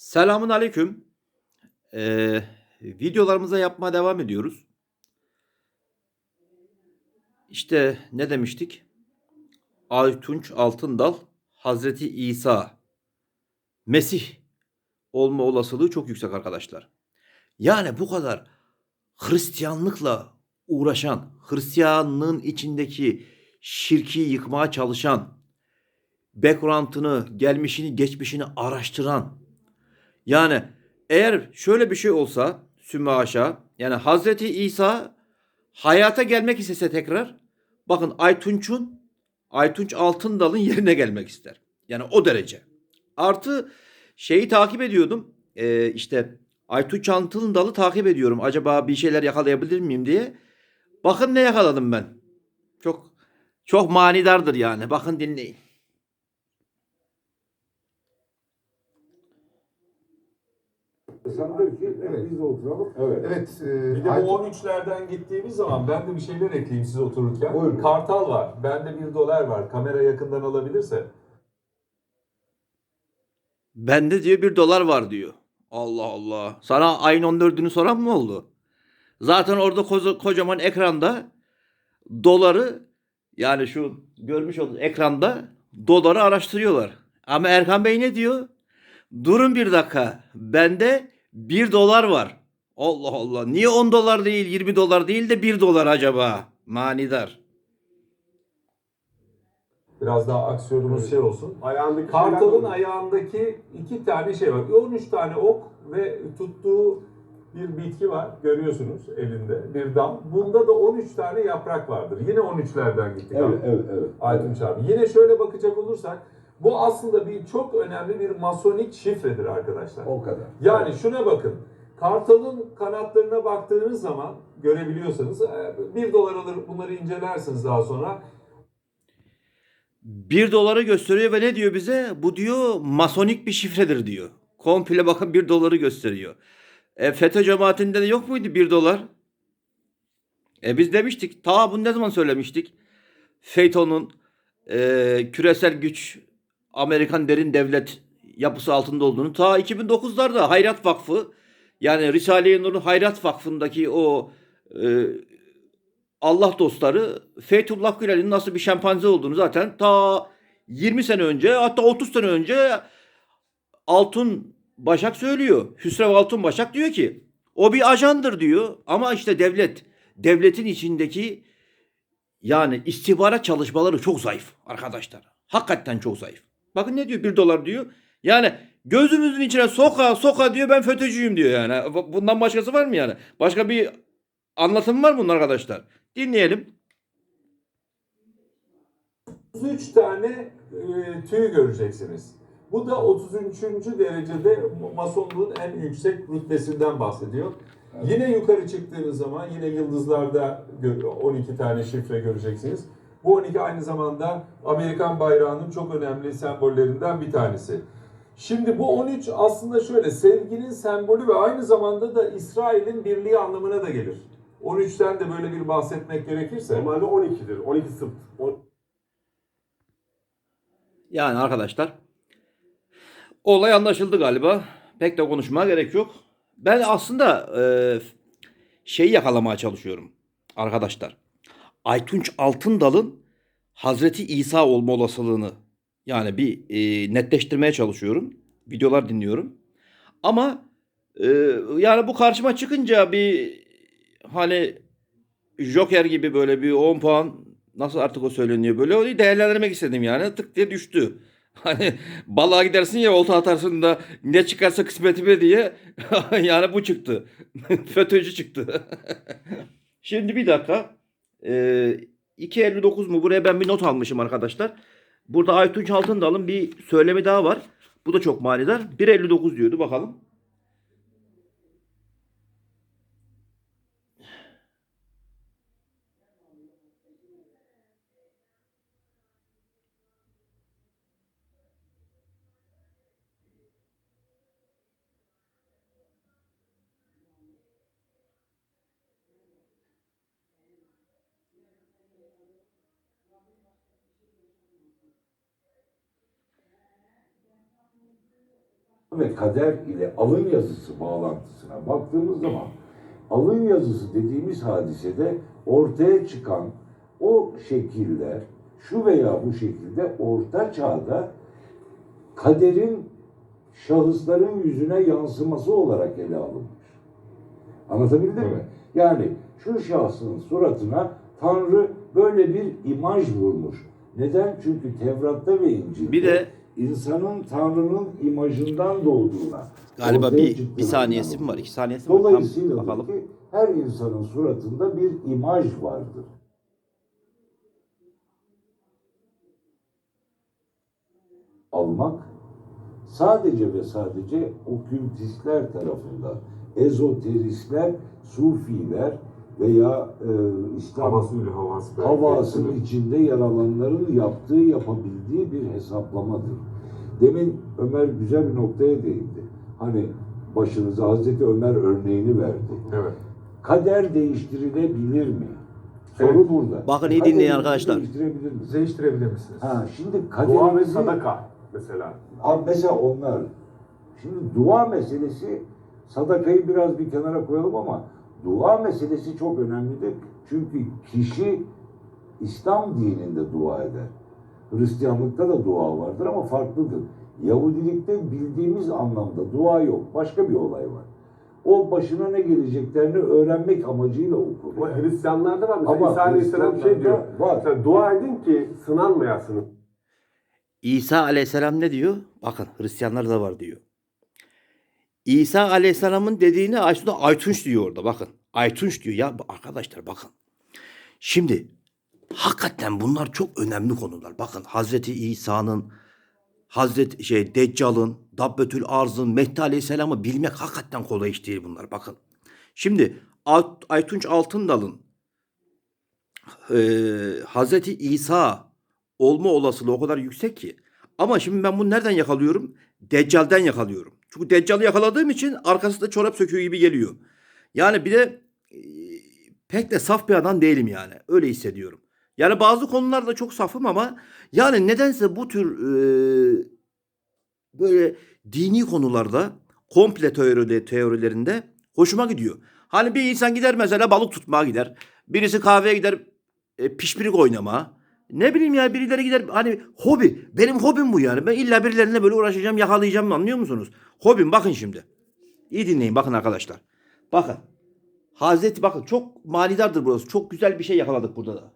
Selamun aleyküm. Ee, videolarımıza yapmaya devam ediyoruz. İşte ne demiştik? Aytunç Altındal, Hazreti İsa, Mesih olma olasılığı çok yüksek arkadaşlar. Yani bu kadar Hristiyanlıkla uğraşan, Hristiyanlığın içindeki şirki yıkmaya çalışan, background'ını, gelmişini, geçmişini araştıran, yani eğer şöyle bir şey olsa sümme haşa yani Hazreti İsa hayata gelmek istese tekrar bakın Aytunç'un Aytunç Altındal'ın yerine gelmek ister. Yani o derece. Artı şeyi takip ediyordum. Ee, işte Aytunç Altındal'ı takip ediyorum. Acaba bir şeyler yakalayabilir miyim diye. Bakın ne yakaladım ben. Çok çok manidardır yani. Bakın dinleyin. Sen de ki evet. biz de oturalım. Evet. Evet. E, Bir de Aytun- bu 13'lerden gittiğimiz zaman ben de bir şeyler ekleyeyim siz otururken. Buyurun. Kartal var. Bende bir dolar var. Kamera yakından alabilirse. Bende diyor bir dolar var diyor. Allah Allah. Sana ayın 14'ünü soran mı oldu? Zaten orada koca- kocaman ekranda doları yani şu görmüş olduğunuz ekranda doları araştırıyorlar. Ama Erkan Bey ne diyor? Durun bir dakika. Bende bir dolar var. Allah Allah. Niye 10 dolar değil 20 dolar değil de 1 dolar acaba? Manidar. Biraz daha aksiyonumuz Evet. şey olsun. Ayağındaki Kartal'ın ayağındaki iki tane şey var. 13 tane ok ve tuttuğu bir bitki var. Görüyorsunuz elinde. Bir dam. Bunda da 13 tane yaprak vardır. Yine 13'lerden gittik. abi. Evet, evet, evet. Aytunç abi. Yine şöyle bakacak olursak bu aslında bir çok önemli bir masonik şifredir arkadaşlar. O kadar. Yani şuna bakın. Kartal'ın kanatlarına baktığınız zaman görebiliyorsanız e, bir dolar alır bunları incelersiniz daha sonra. 1 doları gösteriyor ve ne diyor bize? Bu diyor masonik bir şifredir diyor. Komple bakın 1 doları gösteriyor. E, FETÖ cemaatinde de yok muydu 1 dolar? E biz demiştik. Ta bunu ne zaman söylemiştik? FETÖ'nün e, küresel güç Amerikan derin devlet yapısı altında olduğunu ta 2009'larda Hayrat Vakfı yani Risale-i Nur'un Hayrat Vakfı'ndaki o e, Allah dostları Fethullah Gülen'in nasıl bir şempanze olduğunu zaten ta 20 sene önce hatta 30 sene önce Altun Başak söylüyor. Hüsrev Altun Başak diyor ki o bir ajandır diyor ama işte devlet devletin içindeki yani istihbarat çalışmaları çok zayıf arkadaşlar. Hakikaten çok zayıf. Bakın ne diyor 1 dolar diyor. Yani gözümüzün içine soka soka diyor ben FETÖ'cüyüm diyor yani. Bundan başkası var mı yani? Başka bir anlatım var mı bunun arkadaşlar? Dinleyelim. 33 tane e, tüy göreceksiniz. Bu da 33. derecede masonluğun en yüksek rütbesinden bahsediyor. Yine yukarı çıktığınız zaman yine yıldızlarda gö- 12 tane şifre göreceksiniz. Bu 12 aynı zamanda Amerikan bayrağının çok önemli sembollerinden bir tanesi. Şimdi bu 13 aslında şöyle sevginin sembolü ve aynı zamanda da İsrail'in birliği anlamına da gelir. 13'ten de böyle bir bahsetmek gerekirse. Normalde 12'dir. 12 sırt. O- Yani arkadaşlar olay anlaşıldı galiba. Pek de konuşmaya gerek yok. Ben aslında e, şeyi yakalamaya çalışıyorum arkadaşlar. Aytunç Altındal'ın Hazreti İsa olma olasılığını yani bir e, netleştirmeye çalışıyorum. Videolar dinliyorum. Ama e, yani bu karşıma çıkınca bir hani Joker gibi böyle bir 10 puan nasıl artık o söyleniyor böyle onu değerlendirmek istedim yani tık diye düştü. Hani balığa gidersin ya olta atarsın da ne çıkarsa kısmetime diye yani bu çıktı. FETÖ'cü çıktı. Şimdi bir dakika. Ee, 2.59 mu? Buraya ben bir not almışım arkadaşlar. Burada Aytunç Altındal'ın bir söylemi daha var. Bu da çok manidar. 1.59 diyordu bakalım. Ve kader ile alın yazısı bağlantısına baktığımız zaman alın yazısı dediğimiz hadisede ortaya çıkan o şekiller şu veya bu şekilde orta çağda kaderin şahısların yüzüne yansıması olarak ele alınmış. Anlatabildim mi? Yani şu şahsın suratına Tanrı böyle bir imaj vurmuş. Neden? Çünkü Tevrat'ta ve İncil'de Bir de- insanın Tanrı'nın imajından doğduğuna Galiba bir, bir saniyesi mi var? iki saniyesi mi var? Tam Dolayısıyla bakalım. ki her insanın suratında bir imaj vardır. Almak sadece ve sadece okültistler tarafından, ezoteristler, sufiler veya e, İslam Havasıyla havası. havasının içinde yer alanların yaptığı, yapabildiği bir hesaplamadır. Demin Ömer güzel bir noktaya değindi. Hani başınıza Hazreti Ömer örneğini verdi. Evet. Kader değiştirilebilir mi? Soru Evet. burada. Bakın iyi Kaderimizi dinleyin arkadaşlar. Değiştirebilir miyiz? Değiştirebilir misiniz? Ha, şimdi Dua ve kaderimizi... sadaka mesela. Abi mesela onlar. Şimdi dua meselesi sadakayı biraz bir kenara koyalım ama dua meselesi çok önemlidir. Çünkü kişi İslam dininde dua eder. Hristiyanlıkta da dua vardır ama farklıdır. Yahudilikte bildiğimiz anlamda dua yok. Başka bir olay var. O başına ne geleceklerini öğrenmek amacıyla okur. Ama Hristiyanlarda var. Mesela Ama İsa Aleyhisselam şey diyor. Var. Mesela dua edin ki sınanmayasınız. İsa aleyhisselam ne diyor? Bakın Hristiyanlar da var diyor. İsa aleyhisselamın dediğini aslında Aytunç diyor orada bakın. Aytunç diyor ya arkadaşlar bakın. Şimdi hakikaten bunlar çok önemli konular. Bakın Hazreti İsa'nın Hazreti şey Deccal'ın, Dabbetül Arz'ın, Mehdi Aleyhisselam'ı bilmek hakikaten kolay iş değil bunlar. Bakın. Şimdi Aytunç Altındal'ın eee Hazreti İsa olma olasılığı o kadar yüksek ki. Ama şimdi ben bunu nereden yakalıyorum? Deccal'den yakalıyorum. Çünkü Deccal'ı yakaladığım için arkasında çorap söküğü gibi geliyor. Yani bir de e, pek de saf bir adam değilim yani. Öyle hissediyorum. Yani bazı konularda çok safım ama yani nedense bu tür e, böyle dini konularda komple teori, teorilerinde hoşuma gidiyor. Hani bir insan gider mesela balık tutmaya gider. Birisi kahveye gider e, pişpirik oynama. Ne bileyim ya birileri gider hani hobi. Benim hobim bu yani. Ben illa birilerine böyle uğraşacağım yakalayacağım anlıyor musunuz? Hobim bakın şimdi. İyi dinleyin bakın arkadaşlar. Bakın. Hazreti bakın çok manidardır burası. Çok güzel bir şey yakaladık burada da.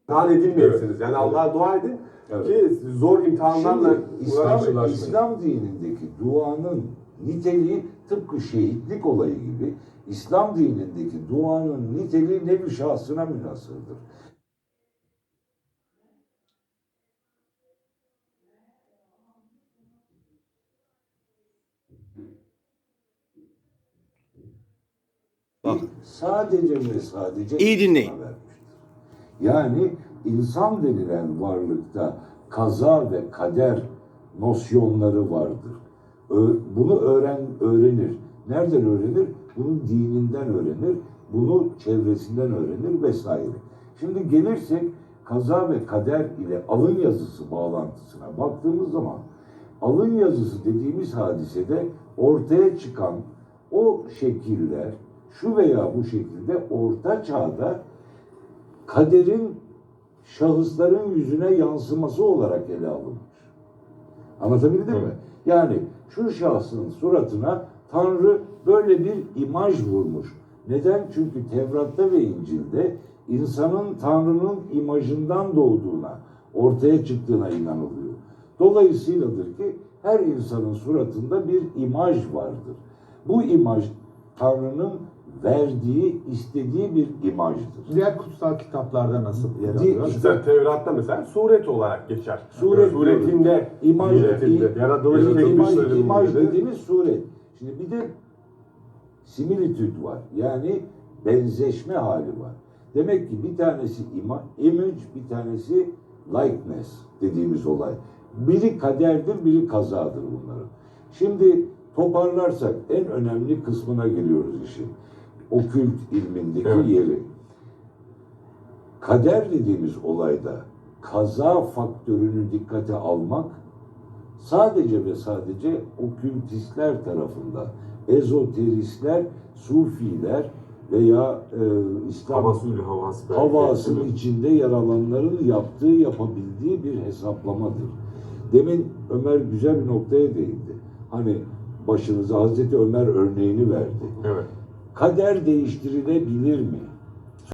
İmtihan edilmeyesiniz. Yani Allah'a dua edin Evet. ki zor imtihanlarla İslam. İslam dinindeki duanın niteliği tıpkı şehitlik olayı gibi İslam dinindeki duanın niteliği nevi şahsına münasırdır. Bakın. Sadece ve sadece İyi dinleyin. Yani insan denilen varlıkta kaza ve kader nosyonları vardır. Bunu öğren öğrenir. Nereden öğrenir? Bunu dininden öğrenir. Bunu çevresinden öğrenir vesaire. Şimdi gelirsek kaza ve kader ile alın yazısı bağlantısına baktığımız zaman alın yazısı dediğimiz hadisede ortaya çıkan o şekiller şu veya bu şekilde orta çağda kaderin şahısların yüzüne yansıması olarak ele alınmış. Anlatabildim mi? Yani şu şahsın suratına Tanrı böyle bir imaj vurmuş. Neden? Çünkü Tevrat'ta ve İncil'de insanın Tanrı'nın imajından doğduğuna, ortaya çıktığına inanılıyor. Dolayısıyladır ki her insanın suratında bir imaj vardır. Bu imaj Tanrı'nın verdiği, istediği bir imajdır. Diğer kutsal kitaplarda nasıl yer alıyor? Mesela Tevrat'ta mesela suret olarak geçer. Suret Suretinde, İmaj, suretinde, yaratılış imaj, imaj, dediğimiz suret. Şimdi bir de similitüd var. Yani benzeşme hali var. Demek ki bir tanesi ima, image, bir tanesi likeness dediğimiz olay. Biri kaderdir, biri kazadır bunların. Şimdi toparlarsak en önemli kısmına geliyoruz işin. Okült ilmindeki Evet. yeri. Kader dediğimiz olayda kaza faktörünü dikkate almak sadece ve sadece okültistler tarafından, ezoteristler, sufiler veya e, İslam havası havasının içinde yer alanların yaptığı, yapabildiği bir hesaplamadır. Demin Ömer güzel bir noktaya değindi. Hani başınıza Hazreti Ömer örneğini verdi. Evet. Kader değiştirilebilir mi?